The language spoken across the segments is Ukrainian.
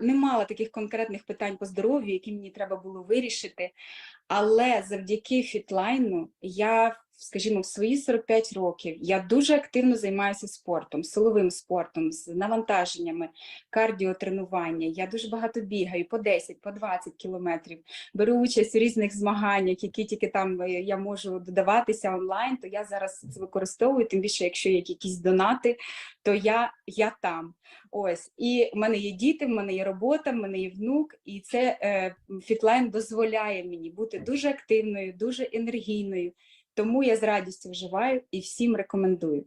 не мала таких конкретних питань по здоров'ю, які мені треба було вирішити. Але завдяки фітлайну я, скажімо, в свої 45 років я дуже активно займаюся спортом, силовим спортом, з навантаженнями, кардіотренування. Я дуже багато бігаю по 10, по 20 кілометрів. Беру участь у різних змаганнях, які тільки там е, я можу додаватися онлайн. То я зараз це використовую. Тим більше, якщо є якісь донати, то я, я там. Ось і в мене є діти, в мене є робота, в мене є внук, і це е, фітлайн дозволяє мені бути дуже активною, дуже енергійною. Тому я з радістю вживаю і всім рекомендую.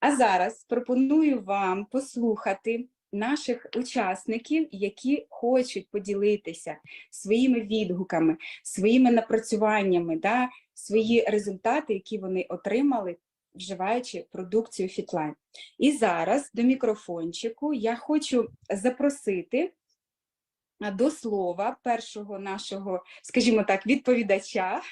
А зараз пропоную вам послухати наших учасників, які хочуть поділитися своїми відгуками, своїми напрацюваннями, да, свої результати, які вони отримали, вживаючи продукцію Фітлайн. І зараз до мікрофончику я хочу запросити до слова першого нашого, скажімо так, відповідача.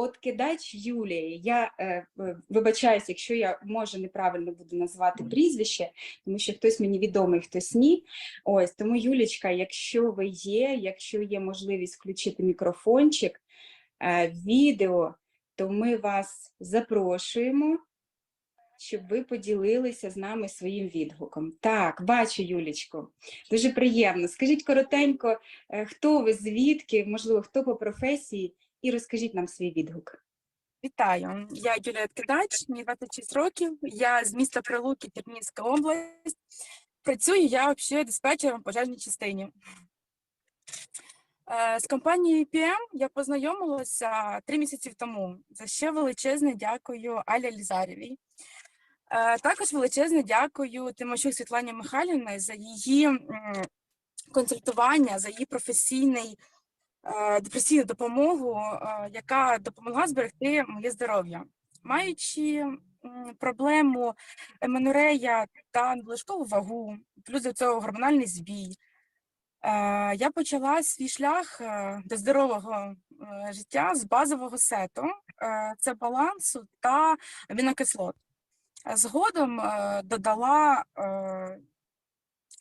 От кидач Юлії. Я е, вибачаюсь, якщо я може неправильно буду назвати прізвище, тому що хтось мені відомий, хтось ні. Ось тому, Юлічка, якщо ви є, якщо є можливість включити мікрофончик, е, відео, то ми вас запрошуємо, щоб ви поділилися з нами своїм відгуком. Так, бачу, Юлічко, дуже приємно. Скажіть коротенько, е, хто ви, звідки, можливо, хто по професії, і розкажіть нам свій відгук. Вітаю, я Юлія Ткадач, мені 26 років. Я з міста Прилуки, Тернівська область. Працюю я взагалі диспетчером пожежній частині. Е, З компанією PM я познайомилася три місяці тому. За що величезне дякую Алі Лізарєвій. Е, Також величезне дякую Тимощук Світлані Михайлівні за її консультування, за її професійний депресійну допомогу, е, яка допомогла зберегти моє здоров'я. Маючи проблему еменорея та надлишкову вагу, плюс до цього гормональний збій, е, я почала свій шлях е, до здорового е, життя з базового сету, е, це балансу та амінокислот. Згодом е, додала е,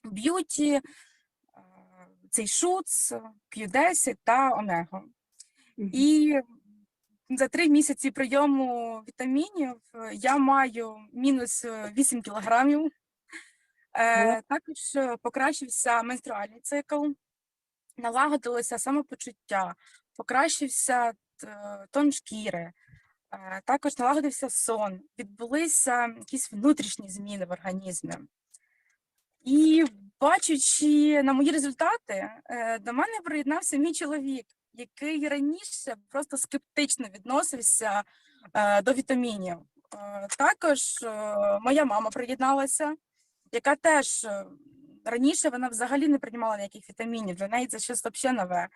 б'юті, е, цей шуц, Q10 та омегу. І за три місяці прийому вітамінів е, я маю мінус е, 8 кілограмів. Е, також е, покращився менструальний цикл, налагодилося самопочуття, покращився тон шкіри, е, також налагодився сон, відбулися якісь внутрішні зміни в організмі. І бачачи на мої результати, е, до мене приєднався мій чоловік, який раніше просто скептично відносився е, до вітамінів. Е, Також моя мама приєдналася, яка теж раніше вона взагалі не приймала ніяких вітамінів, для неї це щось взагалі нове.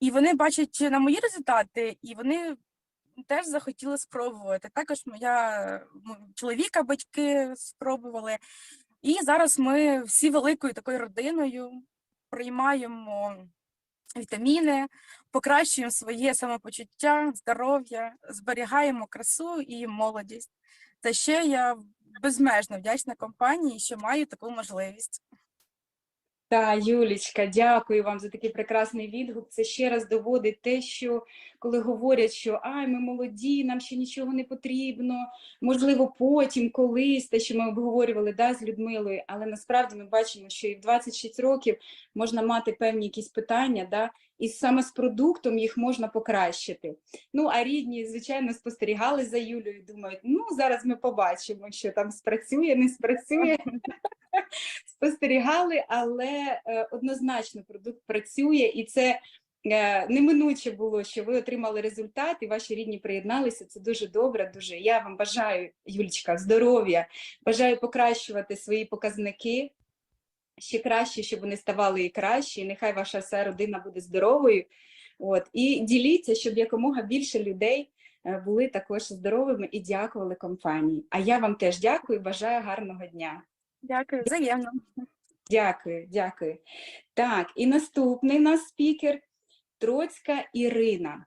І вони бачать на мої результати, і вони теж захотіли спробувати. Також моя чоловіка батьки спробували. І зараз ми всі великою такою родиною приймаємо вітаміни, покращуємо своє самопочуття, здоров'я, зберігаємо красу і молодість. Та ще я безмежно вдячна компанії, що маю таку можливість. Та, Юлічка, дякую вам за такий прекрасний відгук. Це ще раз доводить те, що коли говорять, що ай, ми молоді, нам ще нічого не потрібно, можливо, потім, колись, те, що ми обговорювали да, з Людмилою, але насправді ми бачимо, що і в 26 років можна мати певні якісь питання, да, і саме з продуктом їх можна покращити. Ну, а рідні, звичайно, спостерігали за Юлею, думають, ну, зараз ми побачимо, що там спрацює, не спрацює. Спостерігали, але е, однозначно продукт працює, і це е, неминуче було, що ви отримали результат, і ваші рідні приєдналися. Це дуже добре. Дуже я вам бажаю, Юлічка, здоров'я, бажаю покращувати свої показники. Ще краще, щоб вони ставали і кращі. і Нехай ваша вся родина буде здоровою. От і діліться, щоб якомога більше людей е, були також здоровими і дякували компанії. А я вам теж дякую. Бажаю гарного дня. Дякую, взаємно. Дякую, дякую. Так, і наступний у нас спікер Троцька Ірина.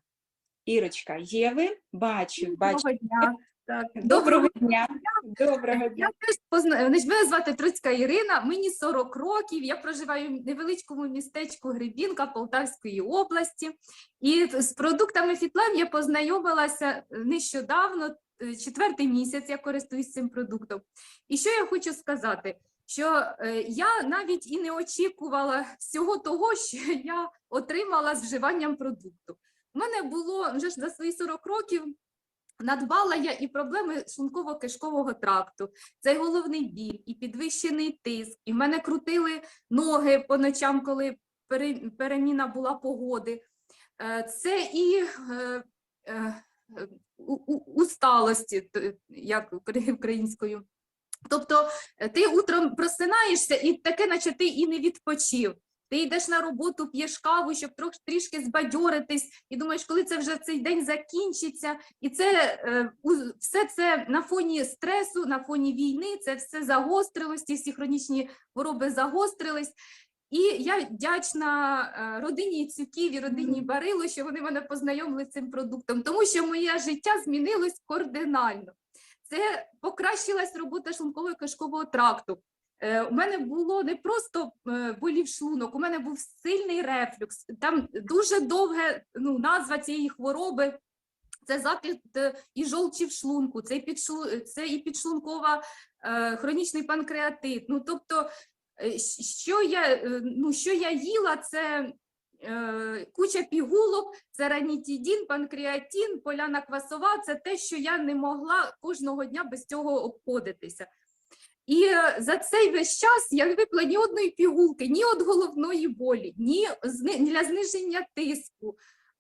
Ірочка, є ви? Бачу, бачу. Доброго дня. Так, Доброго дня. Доброго дня. Я теж позна... Мене звати Труцька Ірина, мені 40 років. Я проживаю в невеличкому містечку Гребінка Полтавської області. І з продуктами Фітлайн я познайомилася нещодавно, е, четвертий місяць я користуюсь цим продуктом. І що я хочу сказати? Що е, я навіть і не очікувала всього того, що я отримала з вживанням продукту. У мене було вже ж за свої 40 років. Надбала я і проблеми шлунково-кишкового тракту, це головний біль, і підвищений тиск. І в мене крутили ноги по ночам, коли переміна була погоди. Е, Це і е, е, усталості, як українською. Тобто ти утром просинаєшся, і таке, наче ти і не відпочив. Ти йдеш на роботу, п'єш каву, щоб трішки збадьоритись, і думаєш, коли це вже цей день закінчиться. І це е, все це на фоні стресу, на фоні війни, це все загострилось, ці всі хронічні хвороби загострились. І я вдячна е, родині Іцюків і родині Барило, що вони мене познайомили з цим продуктом, тому що моє життя змінилось кардинально. Це покращилась робота шлунково-кишкового тракту. Е, У мене було не просто е, болів шлунок, у мене був сильний рефлюкс. Там дуже довге ну, назва цієї хвороби. Це закид е, і жовчі в шлунку, це і, підшлу, це і підшлункова хронічний панкреатит. Ну, тобто, що я, ну, що я їла, це куча пігулок, це ранітідін, панкреатин, поляна квасова, це те, що я не могла кожного дня без цього обходитися. І за цей весь час я не випила ні одної пігулки, ні від головної болі, ні для зниження тиску.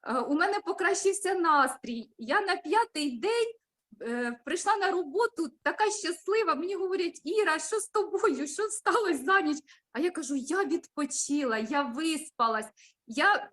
Е, У мене покращився настрій. Я на п'ятий день е, прийшла на роботу така щаслива. Мені говорять, Іра, що з тобою? Що сталося за ніч? А я кажу: я відпочила, я виспалась, я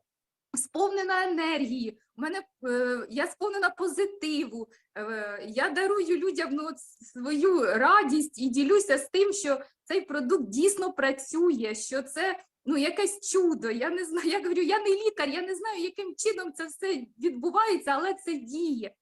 сповнена енергії. У мене е, я сповнена позитиву. Е, я дарую людям ну, свою радість і ділюся з тим, що цей продукт дійсно працює, що це ну, якесь чудо. Я не знаю, я говорю, я не лікар, я не знаю, яким чином це все відбувається, але це діє.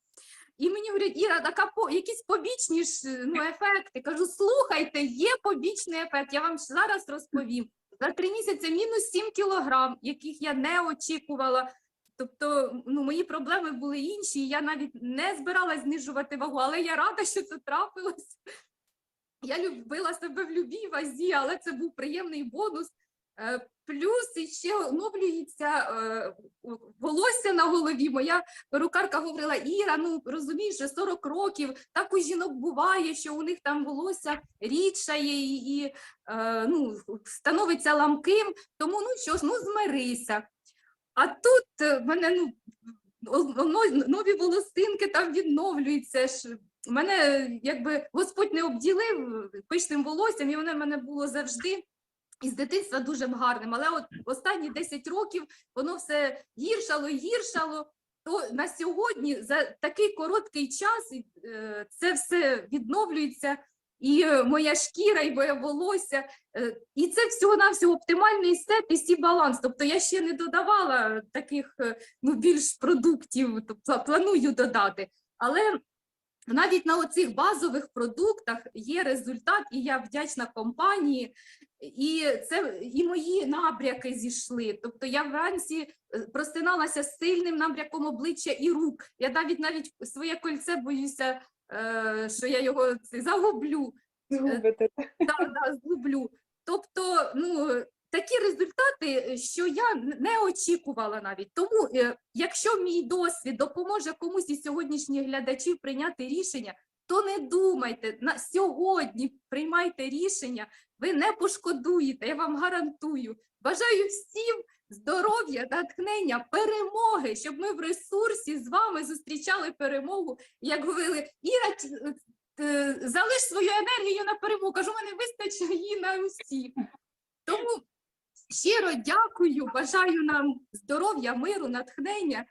І мені говорять, Іра, така по якісь побічні ж ну, ефекти. Кажу, слухайте, є побічний ефект. Я вам зараз розповім. За три місяці мінус 7 кілограм, яких я не очікувала. Тобто, ну, мої проблеми були інші. і Я навіть не збиралась знижувати вагу, але я рада, що це трапилось. Я любила себе в любій вазі, але це був приємний бонус. Плюс іще оновлюється е, волосся на голові. Моя перукарка говорила: Іра, ну розумієш, вже 40 років, так у жінок буває, що у них там волосся рідшає і, е, ну, становиться ламким. Тому ну що ж, ну змирися. А тут в мене ну, нові волосинки там відновлюються. ж. Мене якби Господь не обділив пишним волоссям, і воно в мене було завжди. І з дитинства дуже гарним, але от останні 10 років воно все гіршало і гіршало. То на сьогодні за такий короткий час е, це все відновлюється, і е, моя шкіра, і моє волосся, е, і це всього навсього оптимальний сет і всі баланс. Тобто я ще не додавала таких ну, більш продуктів, тобто планую додати. Але навіть на оцих базових продуктах є результат, і я вдячна компанії. І це і мої набряки зійшли. Тобто я вранці е, просиналася з сильним набряком обличчя і рук. Я навіть навіть своє кольце боюся, е, що я його загублю Згубите. да, да, згублю. Тобто, ну такі результати, що я не очікувала навіть. Тому, е, якщо мій досвід допоможе комусь із сьогоднішніх глядачів прийняти рішення, то не думайте на сьогодні приймайте рішення, ви не пошкодуєте, я вам гарантую. Бажаю всім здоров'я, натхнення, перемоги, щоб ми в ресурсі з вами зустрічали перемогу. Як говорили, Іра, залиш свою енергію на перемогу. Кажу, мене вистачить її на усіх. Тому щиро дякую, бажаю нам здоров'я, миру, натхнення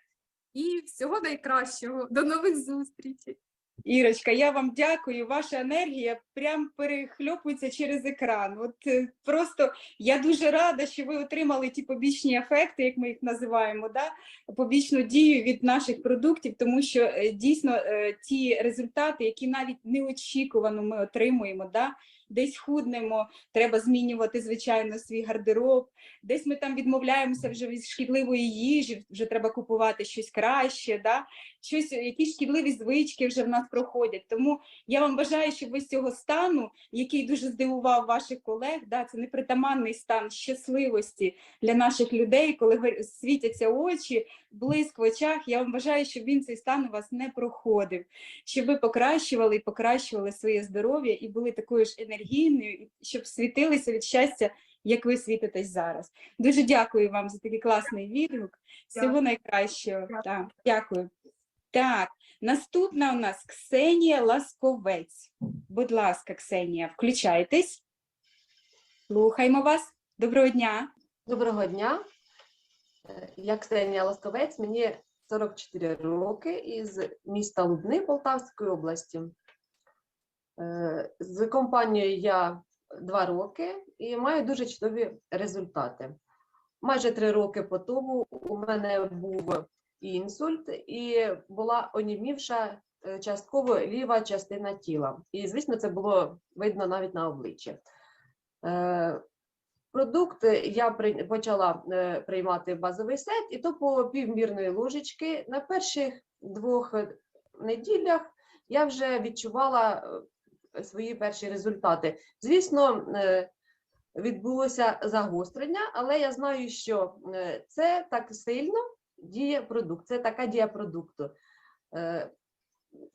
і всього найкращого. До нових зустрічей. Ірочка, я вам дякую. Ваша енергія прям перехльопується через екран. От е, просто я дуже рада, що ви отримали ті побічні ефекти, як ми їх називаємо, да? побічну дію від наших продуктів, тому що е, дійсно е, ті результати, які навіть неочікувано ми отримуємо, да? Десь худнемо, треба змінювати звичайно свій гардероб, десь ми там відмовляємося вже від шкідливої їжі, вже треба купувати щось краще. Да? щось, якісь шкідливі звички вже в нас проходять. Тому я вам бажаю, щоб ви з цього стану, який дуже здивував ваших колег, да, це непритаманний стан щасливості для наших людей, коли світяться очі, блиск в очах. Я вам бажаю, щоб він цей стан у вас не проходив, щоб ви покращували і покращували своє здоров'я і були такою ж енергійною, і щоб світилися від щастя. Як ви світитесь зараз. Дуже дякую вам за такий класний відгук. Всього найкращого. Дякую. Так, дякую. Так, наступна у нас Ксенія Ласковець. Будь ласка, Ксенія, включайтесь. Слухаємо вас. Доброго дня. Доброго дня. Я Ксенія Ласковець, мені 44 роки із міста Лубни Полтавської області. Е, З компанією я два роки і маю дуже чудові результати. Майже три роки по тому у мене був інсульт і була онімівша е, частково ліва частина тіла. І, звісно, це було видно навіть на обличчі. Е, Продукт я почала приймати базовий сет, і то по півмірної ложечки. На перших двох неділях я вже відчувала свої перші результати. Звісно, е, відбулося загострення, але я знаю, що е, це так сильно діє продукт. Це така дія продукту. Е,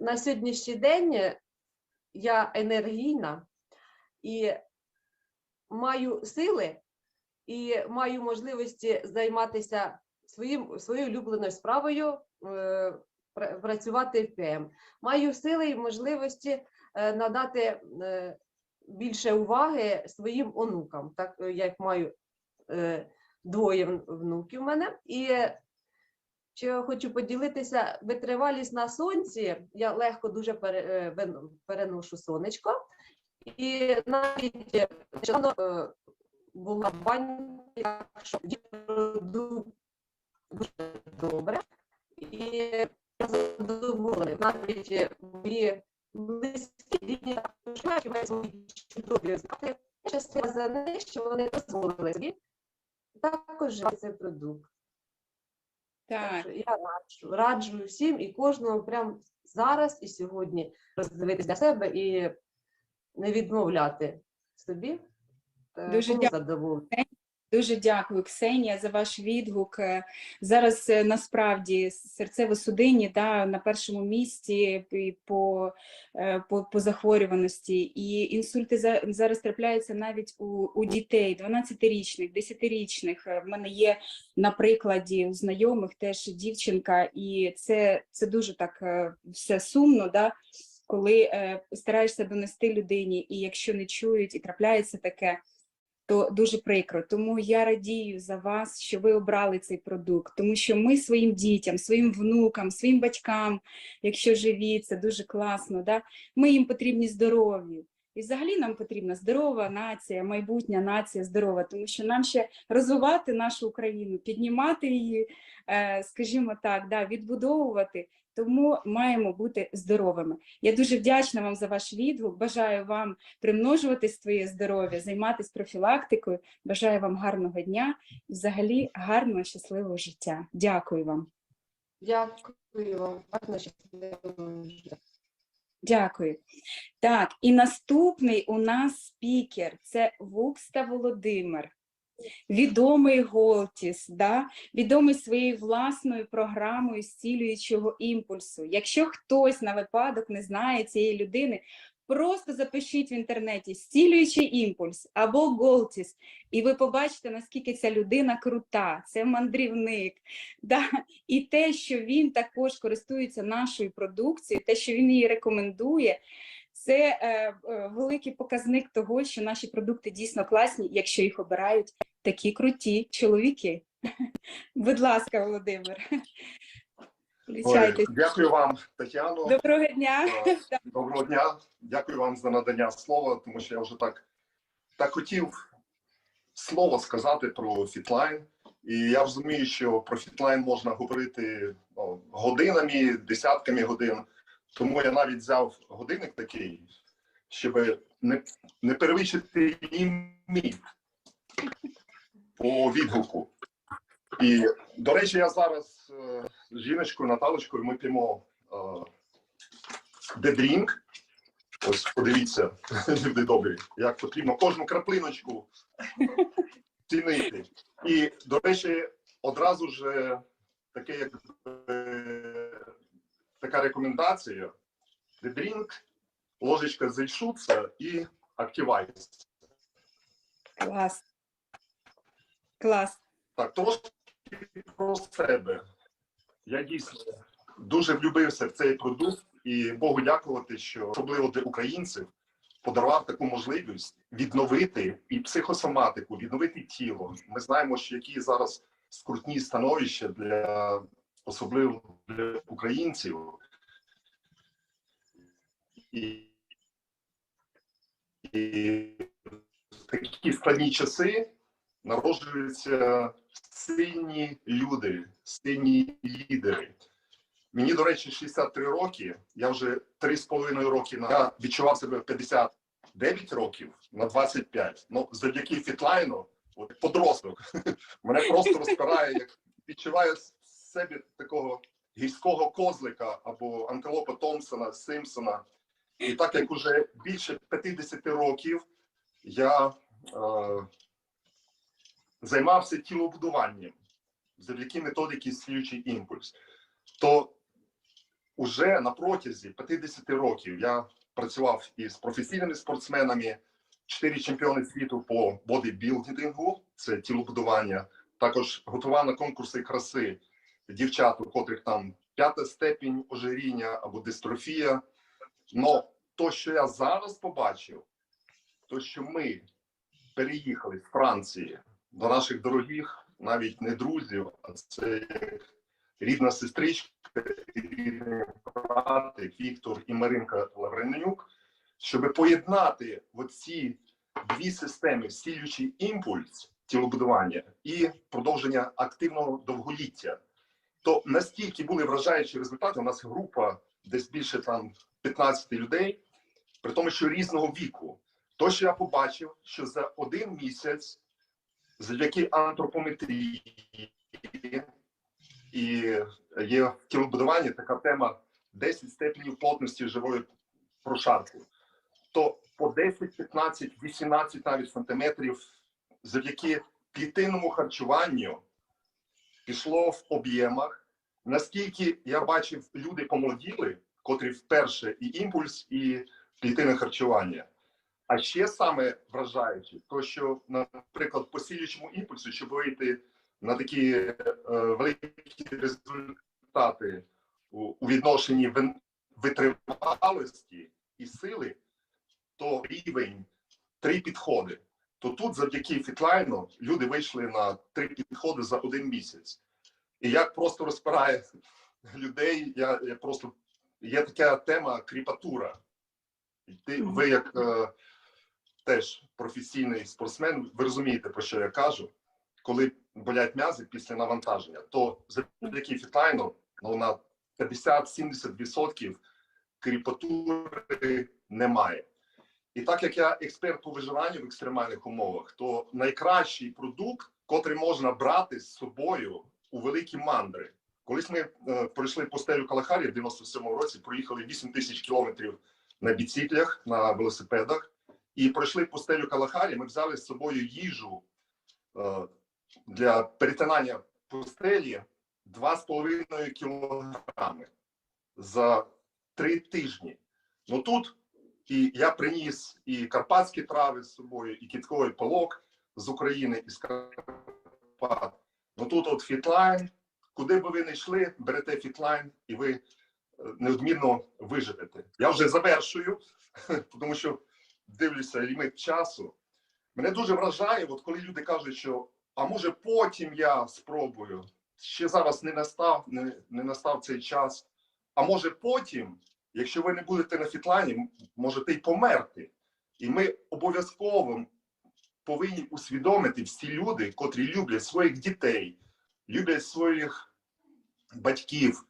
На сьогоднішній день я енергійна і маю сили і маю можливості займатися своїм своєю улюбленою справою, працювати в ПМ. Маю сили і можливості надати е, більше уваги своїм онукам, так е, як маю е, двоє внуків в мене. І що хочу поділитися, витривалість на сонці. Я легко дуже е, переношу сонечко. І навіть е, е, була в бані, що дуже добре. І я задоволена. Навіть е, мої близькі рідні також мають свої чудові знати. Частина за них, що вони дозволили собі також цей продукт. Так я раджу, раджу всім і кожному прямо зараз і сьогодні роздивитися для себе і не відмовляти собі. е, Дуже дякую. Дуже дякую, Ксенія, за ваш відгук. Е, Зараз е, насправді серцево-судинні да, на першому місці по, е, по, по захворюваності. І інсульти зараз трапляються навіть у, у дітей 12-річних, 10-річних. Е, В мене є на прикладі у знайомих теж дівчинка, і це, це дуже так все сумно. Да? Коли е, стараєшся донести людині, і якщо не чують, і трапляється таке, то дуже прикро. Тому я радію за вас, що ви обрали цей продукт, тому що ми своїм дітям, своїм внукам, своїм батькам, якщо живі, це дуже класно. Да? Ми їм потрібні здорові. І взагалі нам потрібна здорова нація, майбутня нація здорова, тому що нам ще розвивати нашу Україну, піднімати її, е, скажімо так, да, відбудовувати. Тому маємо бути здоровими. Я дуже вдячна вам за ваш відгук. Бажаю вам примножувати своє здоров'я, займатися профілактикою. Бажаю вам гарного дня і взагалі гарного щасливого життя. Дякую вам. Дякую вам. Гарно, щасливого життя. Дякую. Так, і наступний у нас спікер це Вукста Володимир. Відомий Голтіс, да? відомий своєю власною програмою зцілюючого імпульсу. Якщо хтось на випадок не знає цієї людини, просто запишіть в інтернеті зцілюючий імпульс або Голтіс, і ви побачите, наскільки ця людина крута, це мандрівник. Да? І те, що він також користується нашою продукцією, те, що він її рекомендує, це е, е, великий показник того, що наші продукти дійсно класні, якщо їх обирають такі круті чоловіки. Будь ласка, Володимир. Ой, дякую вам, Тетяно. Доброго дня. Е, Доброго дня. Дякую вам за надання слова, тому що я вже так, так хотів слово сказати про фітлайн. І я розумію, що про фітлайн можна говорити ну, годинами, десятками годин. Тому я навіть взяв годинник такий, щоб не, не перевищити ліміт по відгуку. І, до речі, я зараз е, з жіночкою Наталочкою ми п'ємо The Drink. Ось подивіться, люди добрі, як потрібно кожну краплиночку цінити. І, до речі, одразу ж е, таке, як е, така рекомендація: The Drink, ложечка зайшуться і активайс. Клас. Клас. Так, трошки про себе. Я дійсно дуже влюбився в цей продукт, і Богу дякувати, що особливо для українців подарував таку можливість відновити і психосоматику, відновити тіло. Ми знаємо, що які зараз скрутні становища для особливо для українців. І, і в такі складні часи народжуються сильні люди, сильні лідери. Мені, до речі, 63 роки. Я вже 3,5 роки на я відчував себе 59 років на 25. Ну, завдяки фітлайну, от подросток, мене просто розпирає, як відчуваю з себе такого гірського козлика або антилопа Томпсона, Симпсона. І так як уже більше 50 років я е, займався тілобудуванням завдяки методики слідчий імпульс, то уже на протязі 50 років я працював із професійними спортсменами, чотири чемпіони світу по бодібілдингу, це тілобудування, також готував на конкурси краси дівчат, у котрих там п'ята степінь ожиріння або дистрофія. Но то, що я зараз побачив, то що ми переїхали з Франції до наших дорогих, навіть не друзів, а це рідна сестричка, рідний братик Віктор і Маринка Лавренюк, щоб поєднати оці дві системи стілючий імпульс тілобудування і продовження активного довголіття. То настільки були вражаючі результати. У нас група десь більше там 15 людей, при тому, що різного віку. То, що я побачив, що за один місяць, завдяки антропометрії і є в тілобудуванні така тема 10 степенів плотності живої прошарку, то по 10, 15, 18 навіть сантиметрів завдяки клітинному харчуванню пішло в об'ємах. Наскільки я бачив, люди помолоділи, котрі вперше і імпульс, і клітинне харчування. А ще саме вражаюче, то що, наприклад, по сілючому імпульсу, щоб вийти на такі е, великі результати у, у відношенні витривалості і сили, то рівень три підходи. То тут, завдяки фітлайну, люди вийшли на три підходи за один місяць. І як просто розпирає людей, я, я просто є така тема кріпатура. Ти, ви, як е, теж професійний спортсмен, ви розумієте, про що я кажу. Коли болять м'язи після навантаження, то завдяки фітлайну ну, на 50-70% кріпатури немає. І так як я експерт по виживанню в екстремальних умовах, то найкращий продукт, котрий можна брати з собою у великі мандри. Колись ми е, пройшли постелю Калахарі в 97-му році, проїхали 8 тисяч кілометрів на біциклях, на велосипедах, і пройшли постелю Калахарі. Ми взяли з собою їжу е, для перетинання постелі 2,5 кілограми за три тижні. Ну тут і я приніс і карпатські трави з собою, і кітковий полок з України, із Карпат. Ну тут от фітлайн. Куди би ви не йшли, берете фітлайн, і ви е, неодмінно виживете. Я вже завершую, тому що дивлюся ліміт часу. Мене дуже вражає, от коли люди кажуть, що а може потім я спробую. ще зараз не настав, не, не настав цей час. А може потім, якщо ви не будете на фітлайні, можете й померти. І ми обов'язково повинні усвідомити всі люди, котрі люблять своїх дітей, люблять своїх батьків,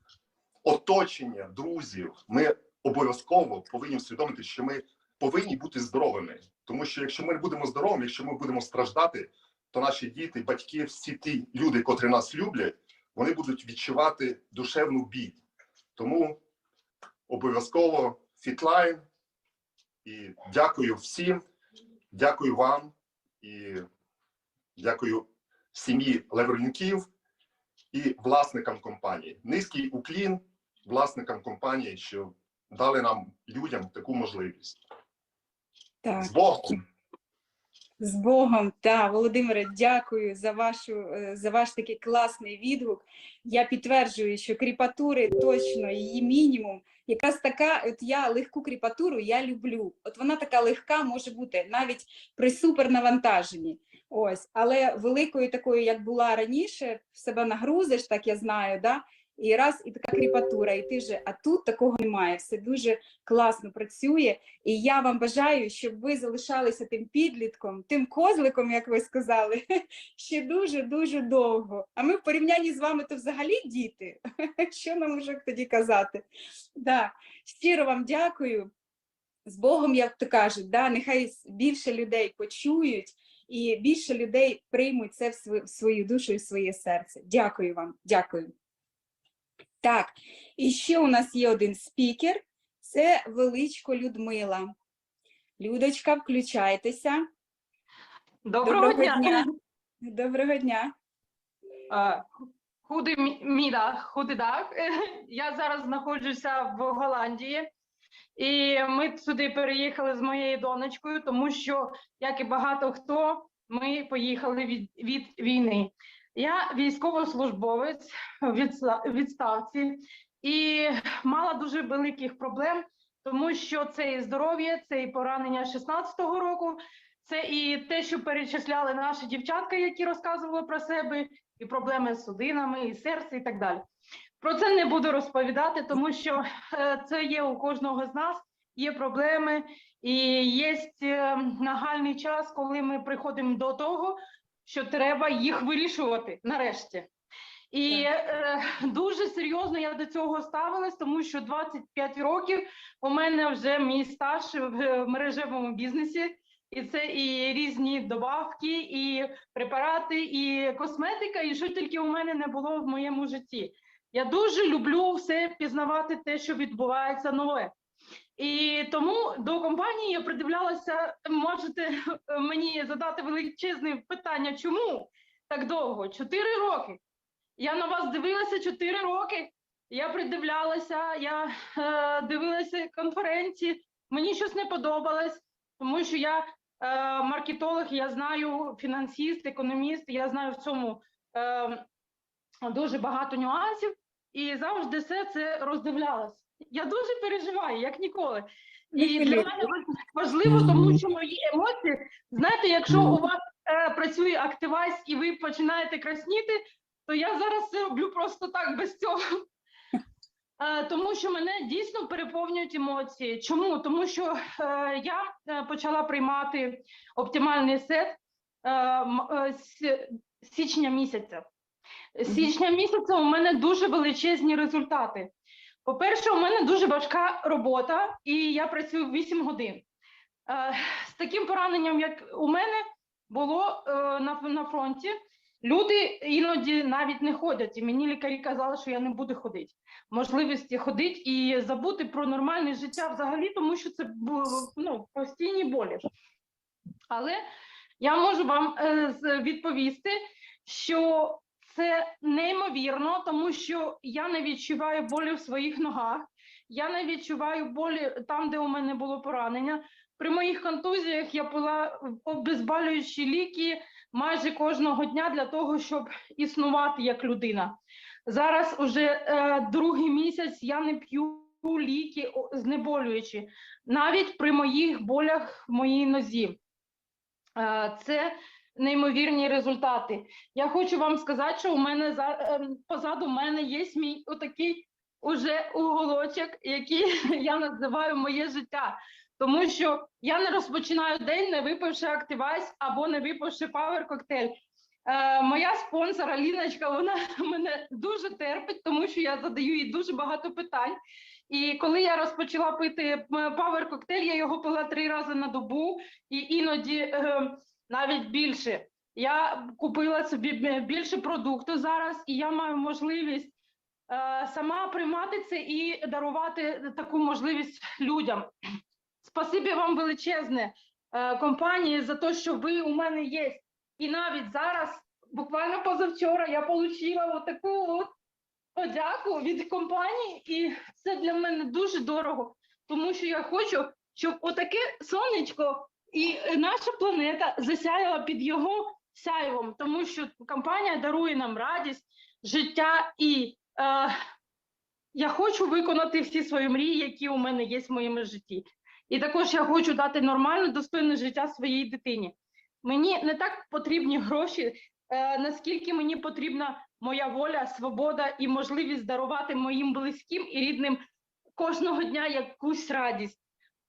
оточення, друзів. Ми обов'язково повинні усвідомити, що ми повинні бути здоровими. Тому що якщо ми будемо здоровими, якщо ми будемо страждати, то наші діти, батьки, всі ті люди, котрі нас люблять, вони будуть відчувати душевну біль. Тому обов'язково фітлайн. І дякую всім, дякую вам і дякую сім'ї Левренюків і власникам компанії. Низький уклін власникам компанії, що дали нам людям таку можливість. Так. З Богом! З Богом, та Володимире, дякую за вашу е, за ваш такий класний відгук. Я підтверджую, що кріпатури точно її мінімум. Якраз така, от я легку кріпатуру я люблю. От вона така легка може бути навіть при супернавантаженні. Ось, але великою такою, як була раніше, в себе нагрузиш, так я знаю, да? І раз, і така кріпатура, і ти вже, а тут такого немає. Все дуже класно працює. І я вам бажаю, щоб ви залишалися тим підлітком, тим козликом, як ви сказали, ще дуже дуже довго. А ми в порівнянні з вами то взагалі діти. Що нам вже тоді казати? Да. Щиро вам дякую. З Богом, як то кажуть, да, нехай більше людей почують і більше людей приймуть це в свою душу і в своє серце. Дякую вам, дякую. Так, і ще у нас є один спікер. Це величко Людмила. Людочка, включайтеся. Доброго, дня. Доброго дня. Е, Goedemiddag, goedendag. Я зараз знаходжуся в Голландії, і ми сюди переїхали з моєю донечкою, тому що, як і багато хто, ми поїхали від, від війни. Я військовослужбовець в відставці і мала дуже великих проблем, тому що це і здоров'я, це і поранення 16-го року, це і те, що перечисляли наші дівчатка, які розказували про себе, і проблеми з судинами, і серце, і так далі. Про це не буду розповідати, тому що е, це є у кожного з нас, є проблеми, і є е, нагальний час, коли ми приходимо до того, що треба їх вирішувати нарешті. І е, дуже серйозно я до цього ставилась, тому що 25 років у мене вже мій стаж в мережевому бізнесі, і це і різні добавки, і препарати, і косметика, і що тільки у мене не було в моєму житті. Я дуже люблю все пізнавати те, що відбувається нове. І тому до компанії я придивлялася, можете е, мені задати величезне питання, чому так довго? Чотири роки. Я на вас дивилася чотири роки. Я придивлялася, я е, дивилася конференції. Мені щось не подобалось, тому що я е, маркетолог, я знаю фінансист, економіст, я знаю в цьому е, дуже багато нюансів, і завжди все це роздивлялась. Я дуже переживаю, як ніколи. І для мене важливо, тому що мої емоції, знаєте, якщо у вас е, працює активайз і ви починаєте красніти, то я зараз це роблю просто так без цього. Е, Тому що мене дійсно переповнюють емоції. Чому? Тому що е, я е, почала приймати оптимальний сет е, е, з січня місяця. З Січня місяця у мене дуже величезні результати. По-перше, у мене дуже важка робота, і я працюю 8 годин. Е, З таким пораненням, як у мене було е, на, фронті, люди іноді навіть не ходять. І мені лікарі казали, що я не буду ходити. Можливості ходити і забути про нормальне життя взагалі, тому що це ну, постійні болі. Але я можу вам е, відповісти, що це неймовірно, тому що я не відчуваю болі в своїх ногах, я не відчуваю болі там, де у мене було поранення. При моїх контузіях я пила обезболюючі ліки майже кожного дня для того, щоб існувати як людина. Зараз уже е, другий місяць я не п'ю ліки знеболюючі, навіть при моїх болях в моїй нозі. Е, Це неймовірні результати. Я хочу вам сказати, що у мене за ем, позаду мене є мій отакий уже уголочок, який я називаю моє життя. Тому що я не розпочинаю день, не випивши активайс або не випивши павер коктейль. Е, моя спонсор Аліночка, вона мене дуже терпить, тому що я задаю їй дуже багато питань. І коли я розпочала пити павер коктейль, я його пила три рази на добу і іноді е, навіть більше. Я купила собі більше продукту зараз, і я маю можливість е, сама приймати це і дарувати таку можливість людям. Спасибі вам величезне е, компанії за те, що ви у мене є. І навіть зараз, буквально позавчора, я отримала таку от подяку від компанії, і це для мене дуже дорого, тому що я хочу, щоб отаке сонечко і наша планета засяяла під його сяйвом, тому що компанія дарує нам радість, життя і е, я хочу виконати всі свої мрії, які у мене є в моєму житті. І також я хочу дати нормальне, достойне життя своїй дитині. Мені не так потрібні гроші, е, наскільки мені потрібна моя воля, свобода і можливість дарувати моїм близьким і рідним кожного дня якусь радість,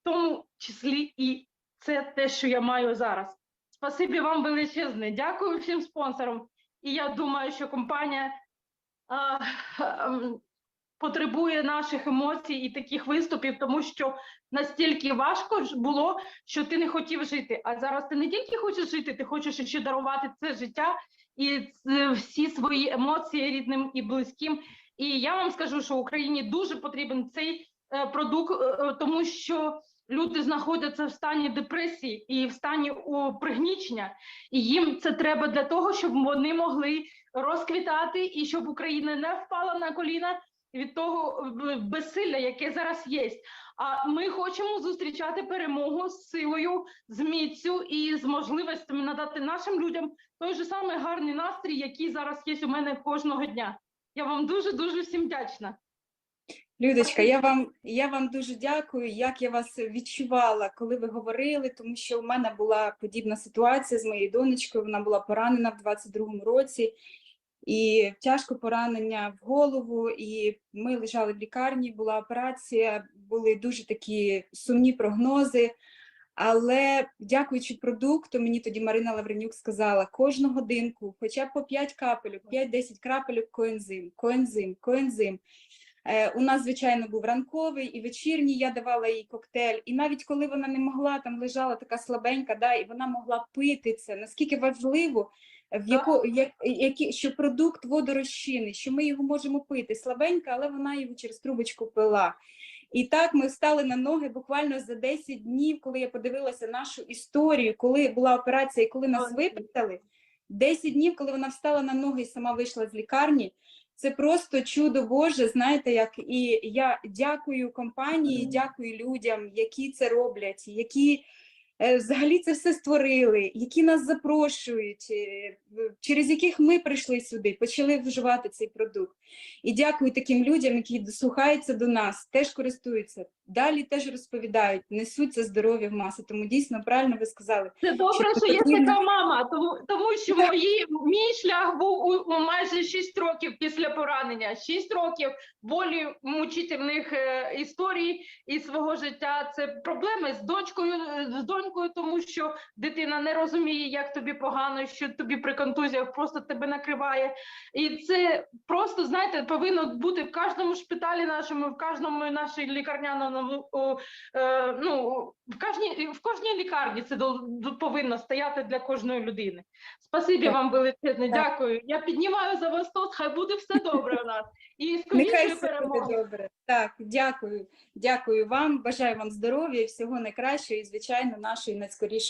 в тому числі і це те, що я маю зараз. Спасибі вам величезне. Дякую всім спонсорам. І я думаю, що компанія а, ем, потребує наших емоцій і таких виступів, тому що настільки важко було, що ти не хотів жити. А зараз ти не тільки хочеш жити, ти хочеш ще дарувати це життя і ц- всі свої емоції рідним і близьким. І я вам скажу, що Україні дуже потрібен цей е, продукт, е, е, тому що люди знаходяться в стані депресії і в стані пригнічення, і їм це треба для того, щоб вони могли розквітати і щоб Україна не впала на коліна від того е, безсилля, яке зараз є. А ми хочемо зустрічати перемогу з силою, з міцю і з можливостями надати нашим людям той же самий гарний настрій, який зараз є у мене кожного дня. Я вам дуже дуже всім вдячна. Людочка, я вам, я вам дуже дякую, як я вас відчувала, коли ви говорили, тому що в мене була подібна ситуація з моєю донечкою. Вона була поранена в 22-му році, і тяжко поранення в голову. І ми лежали в лікарні, була операція, були дуже такі сумні прогнози. Але дякуючи продукту, мені тоді Марина Лавренюк сказала кожну годинку, хоча б по 5 капелюк, 5-10 крапелюк коензим, коензим, коензим. Е, У нас, звичайно, був ранковий і вечірній. Я давала їй коктейль. І навіть коли вона не могла, там лежала така слабенька, да, і вона могла пити це. Наскільки важливо, в яко, як, які, що продукт водорозчинний, що ми його можемо пити. Слабенька, але вона його через трубочку пила. І так ми встали на ноги буквально за 10 днів, коли я подивилася нашу історію, коли була операція і коли нас виписали. 10 днів, коли вона встала на ноги і сама вийшла з лікарні. Це просто чудо Боже, знаєте, як і я дякую компанії, дякую людям, які це роблять, які е, взагалі це все створили, які нас запрошують, е, через яких ми прийшли сюди, почали вживати цей продукт. І дякую таким людям, які дослухаються до нас, теж користуються, далі теж розповідають, несуть це здоров'я в маси. Тому дійсно правильно ви сказали. Це добре, Що що є потрібно- така мама, тому, тому що мої, мій шлях був у, у майже 6 років після поранення. 6 років болі мучительних е, історій і свого життя. Це проблеми з дочкою, е, з донькою, тому що дитина не розуміє, як тобі погано, що тобі при контузіях просто тебе накриває. І це просто, знаєте, повинно бути в кожному шпиталі нашому, в кожному нашій лікарняному, о, е, ну, в кожній, в кожній лікарні це до- до- повинно стояти для кожної людини. Спасибі Так. вам величезне, дякую. Я піднімаю за вас тост, хай буде все добре у нас. І скоріше перемоги. добре. Так, дякую. Дякую вам. Бажаю вам здоров'я і всього найкращого, і звичайно, нашої найскорішої.